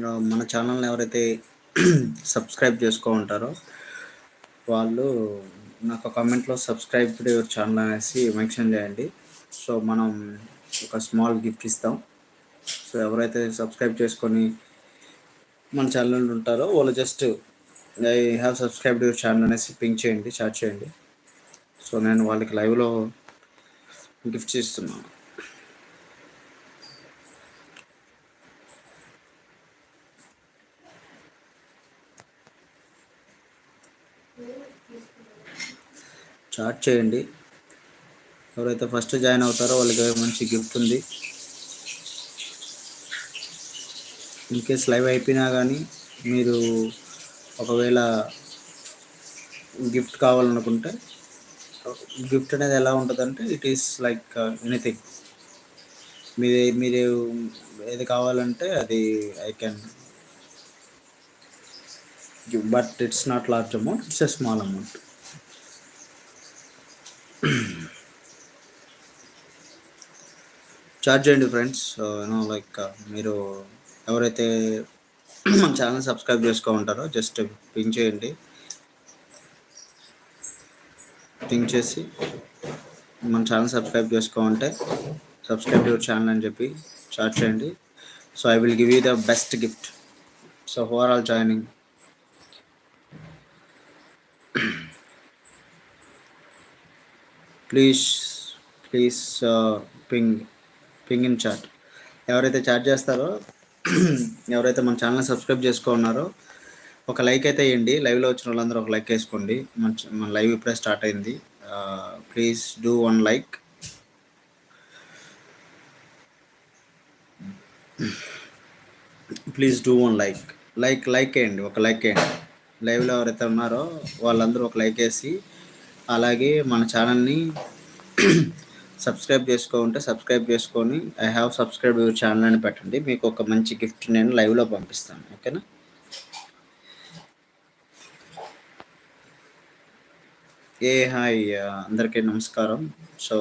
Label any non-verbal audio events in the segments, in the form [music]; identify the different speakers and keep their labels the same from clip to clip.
Speaker 1: మన ఛానల్ని ఎవరైతే [clears throat] సబ్స్క్రైబ్ చేసుకో ఉంటారో వాళ్ళు నాకు కామెంట్లో సబ్స్క్రైబ్ యువర్ ఛానల్ అనేసి మెన్షన్ చేయండి. సో మనం ఒక స్మాల్ గిఫ్ట్ ఇస్తాం. సో ఎవరైతే సబ్స్క్రైబ్ చేసుకొని మన ఛానల్ ఉంటారో వాళ్ళు just I have subscribe your channel అనేసి పింక్ చేయండి చాట్ చేయండి. సో నేను వాళ్ళకి లైవ్లో గిఫ్ట్స్ ఇస్తున్నాను. చాట్ చేయండి. ఎవరైతే ఫస్ట్ జాయిన్ అవుతారో వాళ్ళకి మంచి గిఫ్ట్ ఉంది. ఇన్ కేస్ లైవ్ అయిపోయినా కానీ మీరు ఒకవేళ గిఫ్ట్ కావాలనుకుంటే గిఫ్ట్ అనేది ఎలా ఉంటుందంటే ఇట్ ఈస్ లైక్ ఎనీథింగ్ మీది మీరు ఏది కావాలంటే అది I can but it's not large amount it's a small amount charge చేయండి ఫ్రెండ్స్ యూనో లైక్ మీరు ఎవరైతే మన ఛానల్ సబ్స్క్రైబ్ చేసుకో ఉంటారో జస్ట్ పింక్ చేయండి. పింక్ చేసి మన ఛానల్ సబ్స్క్రైబ్ చేసుకోమంటే సబ్స్క్రైబ్ యువర్ ఛానల్ అని చెప్పి చార్జ్ చేయండి. So I will give you the best gift so overall all joining please please ping ping in chat ఎవరైతే చాట్ చేస్తారో [clears throat] ఎవరైతే మన ఛానల్ సబ్స్క్రైబ్ చేసుకున్నారో ఒక లైక్ అయితే వేయండి లైవ్లో వచ్చిన వాళ్ళందరూ ఒక లైక్ వేసుకోండి. మన మన లైవ్ ఇప్పుడే స్టార్ట్ అయింది. Please do one like please do one like like like వేయండి. ఒక లైక్ వేయండి. లైవ్లో ఎవరైతే ఉన్నారో వాళ్ళందరూ ఒక లైక్ వేసి అలాగే మన ఛానల్ని సబ్స్క్రైబ్ చేసుకోకుంటే సబ్స్క్రైబ్ చేసుకొని I have subscribe your channel అని పెట్టండి. మీకు ఒక మంచి గిఫ్ట్ నేను లైవ్లో పంపిస్తాను. ఓకేనా? ఏ హాయ్ అందరికీ నమస్కారం. సో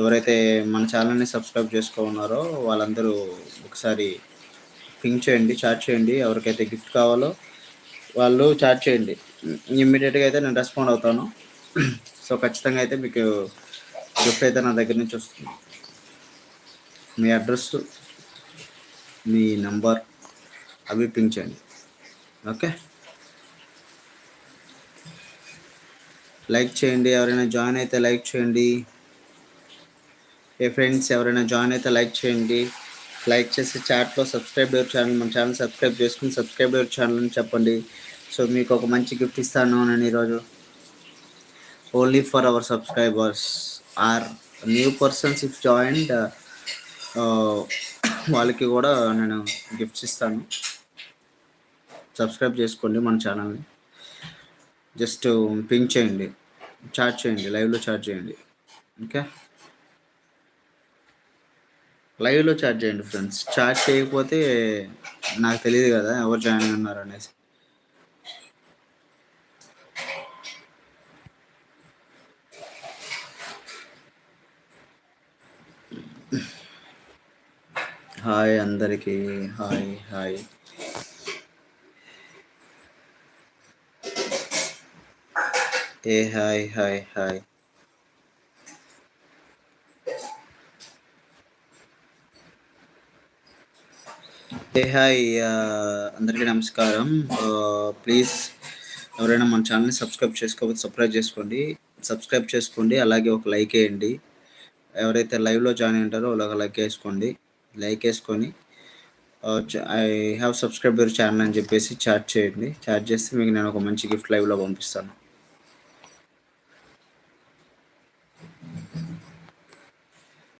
Speaker 1: ఎవరైతే మన ఛానల్ని సబ్స్క్రైబ్ చేసుకున్నారో వాళ్ళందరూ ఒకసారి పింక్ చేయండి చాట్ చేయండి. ఎవరికైతే గిఫ్ట్ కావాలో వాళ్ళు చాట్ చేయండి. ఇమ్మీడియట్గా అయితే నేను రెస్పాండ్ అవుతాను. సో ఖచ్చితంగా అయితే మీకు గిఫ్ట్ అయితే నా దగ్గర నుంచి వస్తుంది. మీ అడ్రస్ మీ నంబర్ అవి పింక్ చేయండి. ఓకే? లైక్ చేయండి ఎవరైనా జాయిన్ అయితే లైక్ చేయండి. ఏ ఫ్రెండ్స్ ఎవరైనా జాయిన్ అయితే లైక్ చేయండి. లైక్ చేసి చాట్లో సబ్స్క్రైబ్ యువర్ ఛానల్ మన ఛానల్ సబ్స్క్రైబ్ చేసుకుని సబ్స్క్రైబ్ యువర్ ఛానల్ అని చెప్పండి. సో మీకు ఒక మంచి గిఫ్ట్ ఇస్తాను నేను ఈరోజు. Only for our subscribers or new persons if joined వాళ్ళకి కూడా నేను గిఫ్ట్స్ ఇస్తాను. సబ్స్క్రైబ్ చేసుకోండి మన ఛానల్ని జస్ట్ పింక్ చేయండి చాట్ చేయండి లైవ్లో చాట్ చేయండి. ఓకే లైవ్లో చాట్ చేయండి ఫ్రెండ్స్ చాట్ చేయకపోతే నాకు తెలియదు కదా ఎవరు జాయిన్ ఉన్నారు అనేసి హాయ్ అందరికీ hi hi. Hey hi hi hi. Hey hi అందరికీ నమస్కారం. ప్లీజ్ ఎవరైనా మన ఛానల్ని సబ్స్క్రైబ్ చేసుకోకపోతే సబ్స్క్రైబ్ చేసుకోండి. సబ్స్క్రైబ్ చేసుకోండి అలాగే ఒక లైక్ వేయండి. ఎవరైతే లైవ్లో జాయిన్ ఉంటారో వాళ్ళకి లైక్ వేసుకోండి. లైక్ వేసుకొని I have subscribe your channel అని చెప్పేసి చాట్ చేయండి. చాట్ చేస్తే మీకు నేను ఒక మంచి గిఫ్ట్ లైవ్లో పంపిస్తాను.